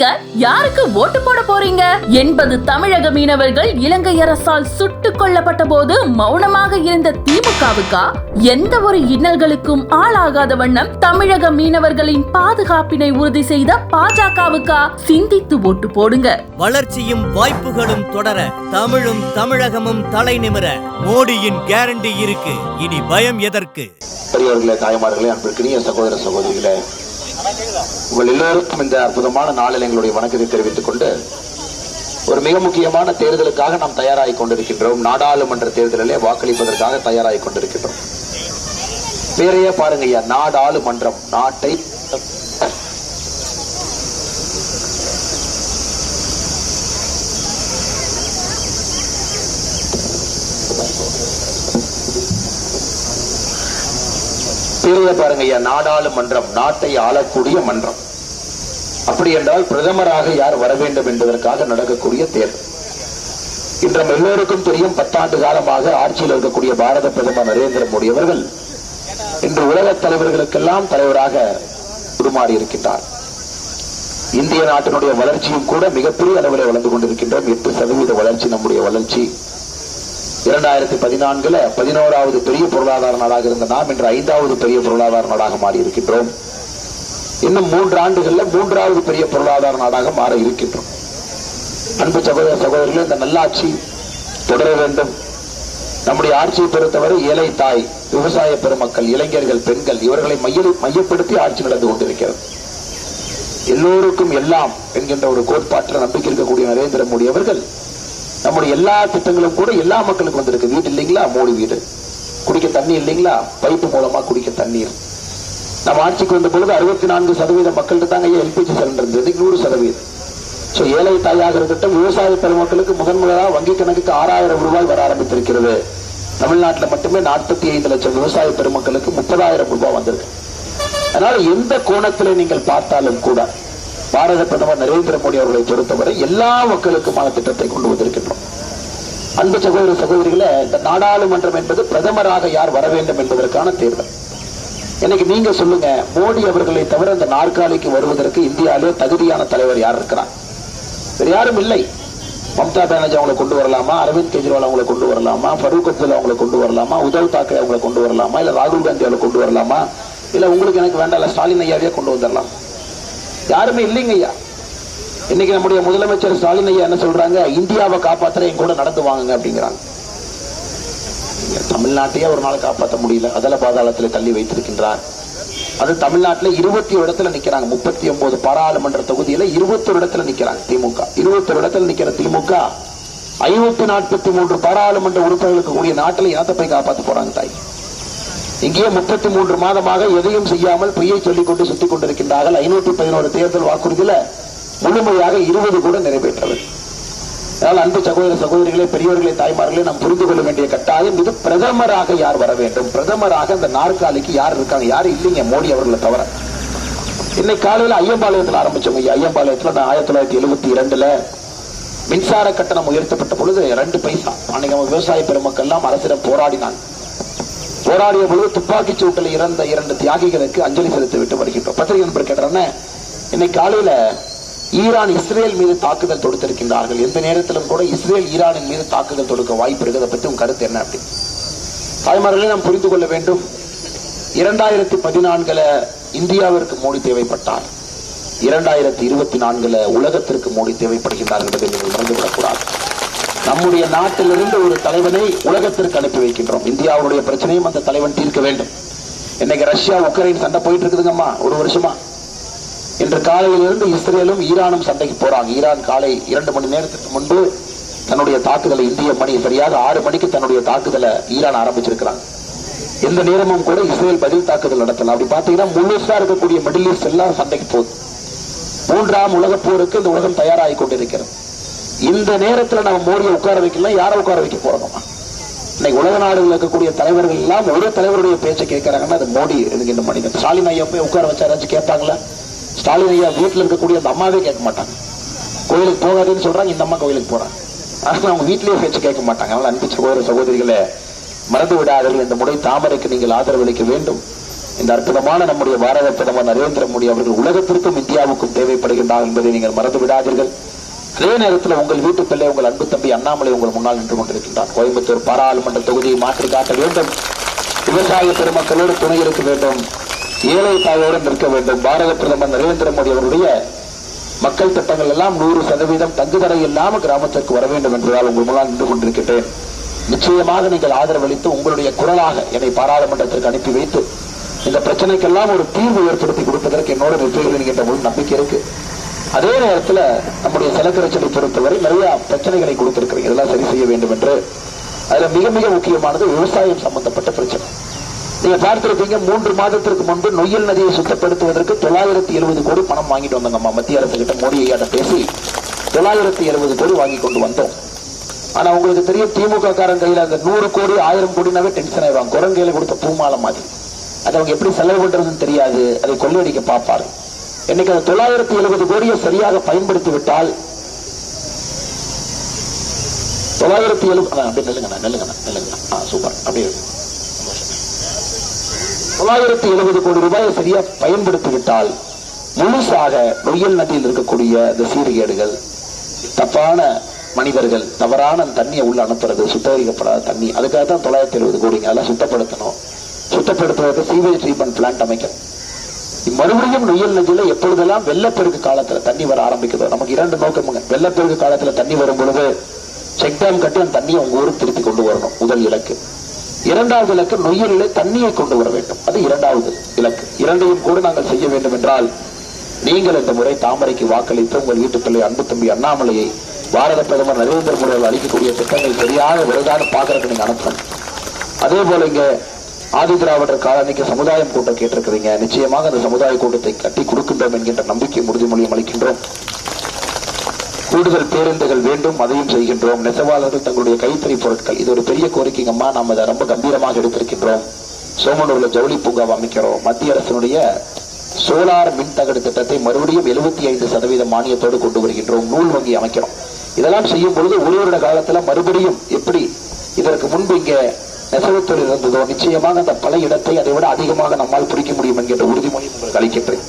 நீங்க யாருக்கு ஓட்டு போட போறீங்க? எண்பது தமிழக மீனவர்கள் இலங்கை அரசால் சுட்டுக் கொல்லப்பட்ட போது மௌனமாக இருந்த திமுகவுக்கா? எந்த ஒரு இன்னல்களுக்கும் ஆளாகாத வண்ணம் தமிழக மீனவர்களின் பாதுகாப்பினை உறுதி செய்த பாஜகவுக்கா? சிந்தித்து ஓட்டு போடுங்க. வளர்ச்சியும் வாய்ப்புகளும் தொடர தமிழும் தமிழகமும் தலை நிமிர மோடியின் கேரண்டி இருக்கு. இனி பயம் எதற்கு? பெரியவர்களே தாய்மார்களே அன்பிற்கினிய சகோதர சகோதரிகளே உங்கள் எல்லோருக்கும் இந்த அற்புதமான நாளில் எங்களுடைய வணக்கத்தை தெரிவித்துக் கொண்டு ஒரு மிக முக்கியமான தேர்தலுக்காக நாம் தயாராகி கொண்டிருக்கின்றோம். நாடாளுமன்ற தேர்தலிலே வாக்களிப்பதற்காக தயாராகி கொண்டிருக்கின்றோம். பேரையே பாருங்க ஐயா நாடாளுமன்றம் நாட்டை சீரிய பாருங்க ஐயா நாடாளுமன்றம் நாட்டை ஆளக்கூடிய மன்றம். அப்படி என்றால் பிரதமராக யார் வர வேண்டும் என்பதற்காக நடக்கக்கூடிய தேர்தல். இன்று நம்ம எல்லோருக்கும் தெரியும் பத்தாண்டு காலமாக ஆட்சியில் இருக்கக்கூடிய பாரத பிரதமர் நரேந்திர மோடி அவர்கள் இன்று உலக தலைவர்களுக்கெல்லாம் தலைவராக உருமாறி இருக்கின்றார். இந்திய நாட்டினுடைய வளர்ச்சியும் கூட மிகப்பெரிய அளவில் வளர்ந்து கொண்டிருக்கின்றோம். எட்டு சதவீத வளர்ச்சி நம்முடைய வளர்ச்சி. இரண்டாயிரத்தி பதினான்குல பதினோராவது பெரிய பொருளாதார நாடாக இருந்த நாம் இன்று ஐந்தாவது பெரிய பொருளாதார நாடாக மாறி இருக்கின்றோம் இன்னும் மூன்று ஆண்டுகள்ல மூன்றாவது பெரிய பொருளாதார நாடாக மாற இருக்கின்றோம். அன்பு சகோதர சகோதரர்கள் இந்த நல்லாட்சி தொடர வேண்டும். நம்முடைய ஆட்சியை பொறுத்தவரை ஏழை தாய் விவசாய பெருமக்கள் இளைஞர்கள் பெண்கள் இவர்களை மைய மையப்படுத்தி ஆட்சி நடந்து கொண்டிருக்கிறது. எல்லோருக்கும் எல்லாம் என்கின்ற ஒரு கோட்பாட்டில் நம்பிக்கை இருக்கக்கூடிய நரேந்திர மோடி அவர்கள் நம்முடைய எல்லா திட்டங்களும் கூட எல்லா மக்களுக்கும் வந்திருக்கு. வீடு இல்லைங்களா? மோடி வீடு. குடிக்க தண்ணி இல்லைங்களா? பைப்பு மூலமா குடிக்க தண்ணீர். நம்ம ஆட்சிக்கு வந்த பொழுது அறுபத்தி நான்கு சதவீத மக்கள்கிட்ட தாங்க ஐயா எல்பிஜி சிலிண்டர் இருந்தது. நூறு சதவீதம். சோ ஏழை தாயாக இருக்கட்டும் விவசாய பெருமக்களுக்கு முதன்முதலாக வங்கி கணக்குக்கு ஆறாயிரம் ரூபாய் வர ஆரம்பித்திருக்கிறது. தமிழ்நாட்டில் மட்டுமே நாற்பத்தி ஐந்து லட்சம் விவசாய பெருமக்களுக்கு முப்பதாயிரம் ரூபாய் வந்திருக்கு. அதனால எந்த கோணத்தில் நீங்கள் பார்த்தாலும் கூட பாரத பிரதமர் நரேந்திர மோடி அவர்களை பொறுத்தவரை எல்லா மக்களுக்குமான திட்டத்தை கொண்டு வந்திருக்கின்றோம். அன்பு சகோதர சகோதரிகளை இந்த நாடாளுமன்றம் என்பது பிரதமராக யார் வர வேண்டும் என்பதற்கான தேர்தல். எனக்கு நீங்க சொல்லுங்க மோடி அவர்களை தவிர இந்த நாற்காலிக்கு வருவதற்கு இந்தியாவிலே தகுதியான தலைவர் யார் இருக்கிறார்? வேறு யாரும் இல்லை. மம்தா பானர்ஜி அவங்களை கொண்டு வரலாமா? அரவிந்த் கெஜ்ரிவால் அவங்களை கொண்டு வரலாமா? ஃபரூக் அப்துல்லா அவங்களை கொண்டு வரலாமா? உத்தவ் தாக்கரே அவங்களை கொண்டு வரலாமா? இல்ல ராகுல் காந்தி அவங்களை கொண்டு வரலாமா? இல்ல உங்களுக்கு எனக்கு வேண்டாம் ஸ்டாலின் ஐயாவே கொண்டு வந்துடலாம் யாருமே இல்லைங்க ஐயா. இன்னைக்கு நம்முடைய முதலமைச்சர் ஸ்டாலின் ஐயா என்ன சொல்றாங்க? இந்தியாவை காப்பாத்துற என் கூட நடந்து வாங்குங்க அப்படிங்கிறாங்க. தமிழ்நாட்டையே ஒரு நாள் காப்பாற்ற முடியல. அதல பாதாளத்தில் தள்ளி வைத்திருக்கின்றார். அது தமிழ்நாட்டில் இருபத்தி ஒரு இடத்துல நிக்கிறாங்க. முப்பத்தி ஒன்பது பாராளுமன்ற தொகுதியில இருபத்தொரு இடத்துல நிக்கிறாங்க திமுக. இருபத்தொரு இடத்துல நிக்கிற திமுக ஐநூத்தி நாற்பத்தி மூன்று பாராளுமன்ற உறுப்பினர்களுக்கு கூடிய நாட்டில் இனத்தை போய் காப்பாற்ற போறாங்க தாய். இங்கே முப்பத்தி மூன்று மாதமாக எதையும் செய்யாமல் பொய்யை சொல்லிக் கொண்டு சுத்திக் கொண்டிருக்கின்றார்கள் ஐநூற்றி பதினோரு தேர்தல் வாக்குறுதியில முழுமையாக இருபது கூட நிறைவேற்றவில்லை. அதனால் அன்பு சகோதர சகோதரிகளே பெரியவர்களே தாய்மார்களே நாம் புரிந்து கொள்ள வேண்டிய கட்டாயம் இது. பிரதமராக யார் வர வேண்டும்? பிரதமராக இந்த நாற்காலிக்கு யார் இருக்காங்க? யார் இல்லைங்க? மோடி அவர்களை தவிர. இன்னைக்கு காலையில் ஐயம்பாளையத்தில் ஆரம்பிச்சோம் ஐயா. ஐயம்பாளையத்தில் நான் ஆயிரத்தி தொள்ளாயிரத்தி எழுபத்தி இரண்டுல மின்சார கட்டணம் உயர்த்தப்பட்ட பொழுது ரெண்டு பைசா. அன்னைக்கு விவசாய பெருமக்கள் எல்லாம் அரசிடம் போராடினாங்க. போராடிய பொழுது துப்பாக்கி சூட்டில் இறந்த இரண்டு தியாகிகளுக்கு அஞ்சலி செலுத்தி விட்டு வருகின்றோம். பத்திரிகை நண்பர் இன்னைக்கு காலையில ஈரான் இஸ்ரேல் மீது தாக்குதல் தொடுத்திருக்கின்றார்கள். எந்த நேரத்திலும் கூட இஸ்ரேல் ஈரானின் மீது தாக்குதல் தொடுக்க வாய்ப்பு இருக்குது. அதை பற்றி உங்க கருத்து என்ன? அப்படி. தாய்மார்களே நாம் புரிந்து கொள்ள வேண்டும். இரண்டாயிரத்தி பதினான்குல இந்தியாவிற்கு மோடி தேவைப்பட்டார். இரண்டாயிரத்தி இருபத்தி நான்குல உலகத்திற்கு மோடி தேவைப்படுகின்றார் என்பதை நீங்கள் மறந்துவிடக்கூடாது. நம்முடைய நாட்டிலிருந்து ஒரு தலைவனை உலகத்திற்கு அனுப்பி வைக்கின்றோம். இந்தியாவுடைய பிரச்சனையும் அந்த தலைவன் தீர்க்க வேண்டும். இன்னைக்கு ரஷ்யா உக்ரைன் சண்டை போயிட்டு இருக்குதுங்கம்மா ஒரு வருஷமா. இன்று காலையிலிருந்து இஸ்ரேலும் ஈரானும் சண்டைக்கு போறாங்க. ஈரான் காலை இரண்டு மணி நேரத்துக்கு முன்பு தன்னுடைய தாக்குதலை இந்திய மணி சரியாக ஆறு மணிக்கு தன்னுடைய தாக்குதலை ஈரான் ஆரம்பிச்சிருக்கிறாங்க. எந்த நேரமும் கூட இஸ்ரேல் பதில் தாக்குதல் நடத்தலாம். அப்படி பாத்தீங்கன்னா முழுசா இருக்கக்கூடிய மிடில் ஈஸ்ட் எல்லாம் சண்டைக்கு போகுது. மூன்றாம் உலகப் போருக்கு இந்த உலகம் தயாராகி கொண்டிருக்கிறது. இந்த நேரத்துல நம்ம மோடியை உட்கார வைக்கலாம் யாரை உட்கார வைக்க போறோமா இன்னைக்கு உலக நாடுகள் இருக்கக்கூடிய தலைவர்கள் எல்லாம் ஒரு தலைவருடைய பேச்சை கேட்கறாங்கன்னா அது மோடி என்கின்ற மனிதன். ஸ்டாலின் ஐயா போய் உட்கார வச்சா யாராச்சும் கேட்பாங்களா? ஸ்டாலின் ஐயா வீட்டுல இருக்கக்கூடிய அந்த அம்மாவே கேட்க மாட்டாங்க. கோயிலுக்கு போகாதுன்னு சொல்றாங்க இந்த அம்மா கோயிலுக்கு போறாங்க. ஆனால் அவங்க வீட்டிலேயே பேச்சு கேட்க மாட்டாங்க. அதனால அன்பு சகோதர சகோதரிகளை மறந்து விடாதீர்கள். இந்த முறை தாமரைக்கு நீங்கள் ஆதரவு அளிக்க வேண்டும். இந்த அற்புதமான நம்முடைய பாரத பிரதமர் நரேந்திர மோடி அவர்கள் உலகத்திற்கும் இந்தியாவுக்கும் தேவைப்படுகின்றார் என்பதை நீங்கள் மறந்து விடாதீர்கள். அதே நேரத்தில் உங்கள் வீட்டு பிள்ளை உங்கள் அன்பு தம்பி அண்ணாமலை உங்கள் முன்னால் நின்று கொண்டிருக்கின்றார். கோயம்புத்தூர் பாராளுமன்ற தொகுதியை மாற்றி காட்ட வேண்டும். விவசாய பெருமக்களோடு துணை இருக்க வேண்டும். ஏழை தாயோடு நிற்க வேண்டும். பாரத பிரதமர் நரேந்திர மோடி அவருடைய மக்கள் திட்டங்கள் எல்லாம் நூறு சதவீதம் தங்குதடை இல்லாமல் கிராமத்திற்கு வர வேண்டும் என்பதால் உங்கள் முன்னால் நின்று கொண்டிருக்கின்றேன். நிச்சயமாக நீங்கள் ஆதரவளித்து உங்களுடைய குரலாக என்னை பாராளுமன்றத்திற்கு அனுப்பி வைத்து இந்த பிரச்சனைக்கெல்லாம் ஒரு தீர்வு ஏற்படுத்தி கொடுப்பதற்கு என்னோட நிற்பீர்கள் என்கின்ற முழு நம்பிக்கை இருக்கு. அதே நேரத்தில் நம்முடைய செலக்கரைச்சலை பொறுத்தவரை நிறைய பிரச்சனைகளை கொடுத்திருக்கிறீங்க. இதெல்லாம் சரி செய்ய வேண்டும் என்று அதுல மிக மிக முக்கியமானது விவசாயம் சம்பந்தப்பட்ட பிரச்சனை. நீங்க பார்த்திருப்பீங்க மூன்று மாதத்திற்கு முன்பு நொய்யல் நதியை சுத்தப்படுத்துவதற்கு தொள்ளாயிரத்தி எழுபது கோடி பணம் வாங்கிட்டு வந்தாங்க நம்ம மத்திய அரசு கிட்ட மோடி ஐயாட்ட பேசி தொள்ளாயிரத்தி எழுபது கோடி வாங்கி கொண்டு வந்தோம். ஆனா உங்களுக்கு தெரியும் திமுக காரன் கையில அந்த நூறு கோடி ஆயிரம் கோடினாவே டென்ஷன் ஆயிடுவாங்க. குரங்கையில கொடுத்த பூமாலை மாதிரி. அதை அவங்க எப்படி செலவு பண்றதுன்னு தெரியாது. அதை கொள்ளையடிக்க பார்ப்பாரு. இன்னைக்கு அந்த தொள்ளாயிரத்தி எழுபது கோடியை சரியாக பயன்படுத்தி விட்டால் தொள்ளாயிரத்தி எழுபது அப்படியே நெல்லுங்கண்ணா நெல்லுங்கண்ணா நெல்லுங்கண்ணா. ஆ சூப்பர். அப்படியே தொள்ளாயிரத்தி எழுபது கோடி ரூபாயை சரியா பயன்படுத்தி விட்டால் முழுசாக நொய்யல் நதியில் இருக்கக்கூடிய இந்த சீர்கேடுகள் தப்பான மனிதர்கள் தவறான தண்ணியை உள்ள அனுப்புறது சுத்திகரிக்கப்படாத தண்ணி அதுக்காக தான் தொள்ளாயிரத்தி எழுபது கோடிங்க அதெல்லாம் சுத்தப்படுத்தணும். சுத்தப்படுத்துறதுக்கு சீவேஜ் ட்ரீட்மெண்ட் பிளான்ட் அமைக்கணும். மறுபடியும் நொய்யல் நெஞ்சில எப்பொழுதெல்லாம் வெள்ளப்பெருக்கு காலத்துல தண்ணி வர ஆரம்பிக்குதோ நமக்கு இரண்டு நோக்கமுங்க. வெள்ளப்பெருக்கு காலத்துல தண்ணி வரும் பொழுது செக் டேம் கட்டி அந்த தண்ணியை உங்க ஊருக்கு திருப்பி கொண்டு வரணும் முதல் இலக்கு. இரண்டாவது இலக்கு நொய்யலிலே தண்ணியை கொண்டு வர வேண்டும். அது இரண்டாவது இலக்கு. இரண்டையும் கூட நாங்கள் செய்ய வேண்டும் என்றால் நீங்கள் இந்த முறை தாமரைக்கு வாக்களித்து உங்கள் வீட்டு பிள்ளை அன்பு தம்பி அண்ணாமலையை பாரத பிரதமர் நரேந்திர மோடி அவர்கள் அளிக்கக்கூடிய திட்டங்கள் சரியாக விருதான பாக்குறதுக்கு நீங்க அனுப்பணும் அதே போல இங்க ஆதி திராவிடர் காலனிக்கு சமுதாயம் கூட்டம் கேட்டிருக்கிறீங்க. நிச்சயமாக அந்த சமுதாய கூட்டத்தை கட்டி கொடுக்கின்றோம் என்கின்ற நம்பிக்கை உறுதிமொழியும் அளிக்கின்றோம். கூடுதல் பேருந்துகள் வேண்டும் அதையும் செய்கின்றோம். நெசவாளர்கள் தங்களுடைய கைத்தறி பொருட்கள் இது ஒரு பெரிய கோரிக்கைங்கம்மா. நாம் அதை ரொம்ப கம்பீரமாக எடுத்திருக்கின்றோம். சோமனூர்ல ஜவுளி பூங்காவை அமைக்கிறோம். மத்திய அரசினுடைய சோலார் மின் தகடு திட்டத்தை மறுபடியும் எழுபத்தி ஐந்து சதவீத மானியத்தோடு கொண்டு வருகின்றோம். நூல் வங்கி அமைக்கிறோம். இதெல்லாம் செய்யும் பொழுது ஒரு வருட காலத்துல மறுபடியும் எப்படி இதற்கு முன்பு இங்க நெசவு தொழில் இருந்ததோ நிச்சயமாக அந்த பல இடத்தை அதை விட அதிகமாக நம்மால் பிடிக்க முடியும் என்கின்ற உறுதிமொழி உங்களுக்கு அளிக்கின்றேன்.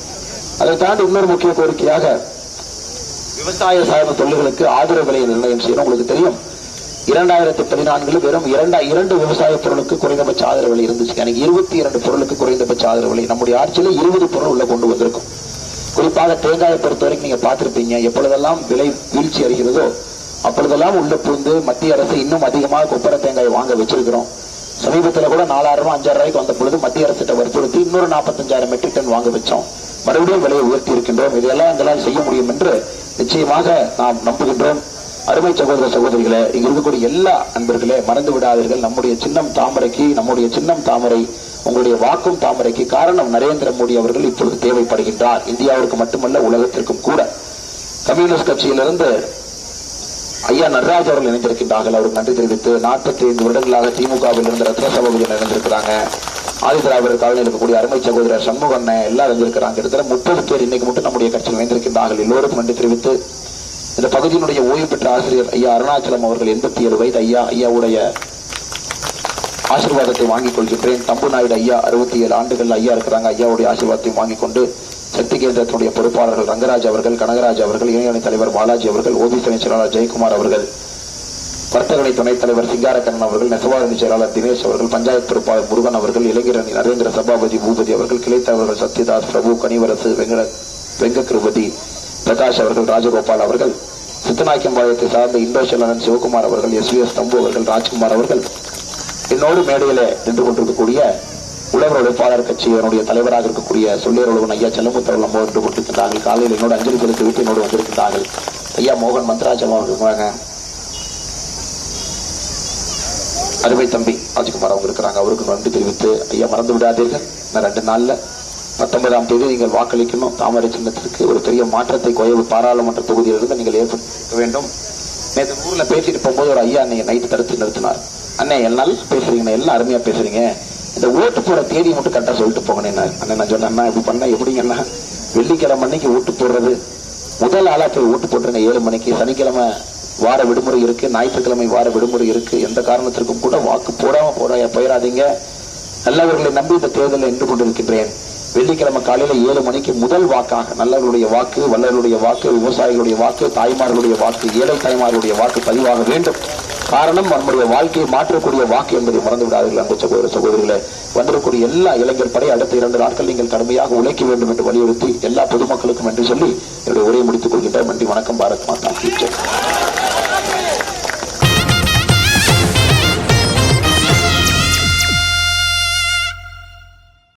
அதை தாண்டி இன்னொரு முக்கிய கோரிக்கையாக விவசாய சார்ந்த தொழில்களுக்கு ஆதரவு விலையை நிர்ணயம் செய்யணும். உங்களுக்கு தெரியும் இரண்டாயிரத்தி பதினான்குல வெறும் இரண்டா இரண்டு விவசாய பொருளுக்கு குறைந்தபட்ச ஆதரவு விலை இருந்துச்சு. எனக்கு இருபத்தி இரண்டு பொருளுக்கு குறைந்தபட்ச ஆதரவு விலை. நம்முடைய ஆட்சியில இருபது பொருள் உள்ள கொண்டு வந்திருக்கும். குறிப்பாக தேங்காயை பொறுத்த வரைக்கும் நீங்க பார்த்திருப்பீங்க எப்பொழுதெல்லாம் விலை வீழ்ச்சி அடைகிறதோ அப்பொழுதெல்லாம் உள்ள புகுந்து மத்திய அரசு இன்னும் அதிகமாக கொப்பரை தேங்காய் வாங்க வச்சிருக்கிறோம். சமீபத்தில் கூட நாலாயிரம் ரூபாய் அஞ்சாயிரம் ரூபாய்க்கு வந்த பொழுது மத்திய அரசிட்ட வற்புறுத்தி இன்னொரு நாற்பத்தஞ்சாயிரம் மெட்ரிக் டன் வாங்க வச்சோம். மறுபடியும் விலையை உயர்த்தி இருக்கின்றோம். இதெல்லாம் எங்களால் செய்ய முடியும் என்று நிச்சயமாக நாம் நம்புகின்றோம். அருமை சகோதர சகோதரிகளே இங்க இருக்கக்கூடிய எல்லா அன்பர்களே மறந்து விடாதீர்கள். நம்முடைய சின்னம் தாமரைக்கு நம்முடைய சின்னம் தாமரை உங்களுடைய வாக்கும் தாமரைக்கு காரணம் நரேந்திர மோடி அவர்கள் இப்பொழுது தேவைப்படுகின்றார். இந்தியாவிற்கு மட்டுமல்ல உலகத்திற்கும் கூட. கம்யூனிஸ்ட் கட்சியிலிருந்து ஐயா நடராஜ் அவர்கள் இணைந்திருக்கின்றார்கள். அவருக்கு நன்றி தெரிவித்து நாற்பத்தி ஐந்து வருடங்களாக திமுகவில் இருந்து ரத்ன சகோதரர்கள் இணைந்திருக்கிறாங்க. ஆதிதிராவிடர் காலையில் இருக்கக்கூடிய அருமை சகோதரர் சண்முகண்ண எல்லாம் இணைந்திருக்கிறாங்க. கிட்டத்தட்ட முப்பது பேர் இன்னைக்கு மட்டும் நம்முடைய கட்சியில் இணைந்திருக்கின்றார்கள். எல்லோருக்கும் நன்றி தெரிவித்து இந்த பகுதியினுடைய ஓய்வு பெற்ற ஆசிரியர் ஐயா அருணாச்சலம் அவர்கள் எண்பத்தி ஏழு வயது ஐயா ஐயாவுடைய ஆசீர்வாதத்தை வாங்கிக் கொள்கின்றேன். தம்பு நாயுடு ஐயா அறுபத்தி ஏழு ஆண்டுகள் ஐயா இருக்கிறாங்க. ஐயாவுடைய ஆசீர்வாதத்தையும் வாங்கிக் கொண்டு சக்திகேந்திரத்துடைய பொறுப்பாளர்கள் ரங்கராஜ் அவர்கள் கனகராஜ் அவர்கள் இணையணி தலைவர் பாலாஜி அவர்கள் ஓபிசி செயலாளர் ஜெயக்குமார் அவர்கள் வர்த்தகணி துணைத் தலைவர் சிங்காரக்கண்ணன் அவர்கள் நெசவாரணி செயலாளர் தினேஷ் அவர்கள் பஞ்சாயத்து பொறுப்பாளர் முருகன் அவர்கள் இளைஞரணி நரேந்திர சபாபதி பூபதி அவர்கள் கிளை தலைவர்கள் சத்யதாஸ் பிரபு கனிவரசு வெங்கட வெங்கக்ருபதி பிரகாஷ் அவர்கள் ராஜகோபால் அவர்கள் சித்தநாயக்கம்பாளையத்தை சார்ந்த இண்டோ சிவகுமார் அவர்கள் எஸ் வி எஸ் தம்பு அவர்கள் ராஜ்குமார் அவர்கள் என்னோடு மேடையில நின்று கொண்டிருக்கக்கூடிய உழவர் உழைப்பாளர் கட்சியினுடைய தலைவராக இருக்கக்கூடிய சொல்லியர் உழவன் ஐயா செல்லமுத்தவர்கள் அம்மா என்று கொண்டிருக்கிறார்கள் காலையில் என்னோட அஞ்சலி செலுத்தி வீட்டு என்னோடு வந்திருக்கிறார்கள் ஐயா மோகன் மந்த்ராஜம் அவர்கள் அருமை தம்பி ராஜ்குமார் அவங்க இருக்கிறாங்க. அவருக்கு நன்றி தெரிவித்து ஐயா மறந்து விடாதீர்கள். இன்னும் ரெண்டு நாளில் பத்தொன்பதாம் தேதி நீங்கள் வாக்களிக்கணும். தாமரை சின்னத்திற்கு ஒரு பெரிய மாற்றத்தை கோயம்பு பாராளுமன்ற தொகுதியிலிருந்து நீங்கள் ஏற்படுத்த வேண்டும். நேற்று ஊரில் பேசிட்டு போகும்போது ஒரு ஐயா அன்னைய நைட்டு தடுத்து நிறுத்தினார். அண்ணே என்னால் பேசுறீங்கண்ணே எல்லாம் அருமையாக பேசுறீங்க. இந்த ஓட்டு போற தேதி மட்டும் கரெக்டா சொல்லிட்டு போங்கண்ணே அண்ணன் நான் சொன்னேன் அண்ணா இப்படி பண்ண எப்படிங்கண்ணா வெள்ளிக்கிழமை அன்னைக்கு ஓட்டு போடுறது. முதல் ஆளா போய் ஓட்டு போட்டுருங்க ஏழு மணிக்கு சனிக்கிழமை வார விடுமுறை இருக்கு ஞாயிற்றுக்கிழமை வார விடுமுறை இருக்கு. எந்த காரணத்திற்கும் கூட வாக்கு போடாம போட போயிடாதீங்க. நல்லவர்களை நம்பி இந்த தேர்தலில் நின்று கொண்டிருக்கின்றேன். வெள்ளிக்கிழமை காலையில ஏழு மணிக்கு முதல் வாக்காக நல்லவர்களுடைய வாக்கு வல்லவர்களுடைய வாக்கு விவசாயிகளுடைய வாக்கு தாய்மார்களுடைய வாக்கு ஏழை தாய்மார்களுடைய வாக்கு பதிவாக வேண்டும். காரணம் நம்முடைய வாழ்க்கையை மாற்றக்கூடிய வாக்கு என்பதை மறந்து விடாதீர்கள் அன்பு சகோதர சகோதரிகளே. வந்துடக்கூடிய எல்லா இளைஞர் படை அடுத்த இரண்டு நாட்கள் நீங்கள் கடுமையாக உழைக்க வேண்டும் என்று வலியுறுத்தி எல்லா பொதுமக்களுக்கும் நன்றி சொல்லி என்னுடைய உரையை முடித்துக் கொள்கின்ற நன்றி வணக்கம் பாரத் மாதா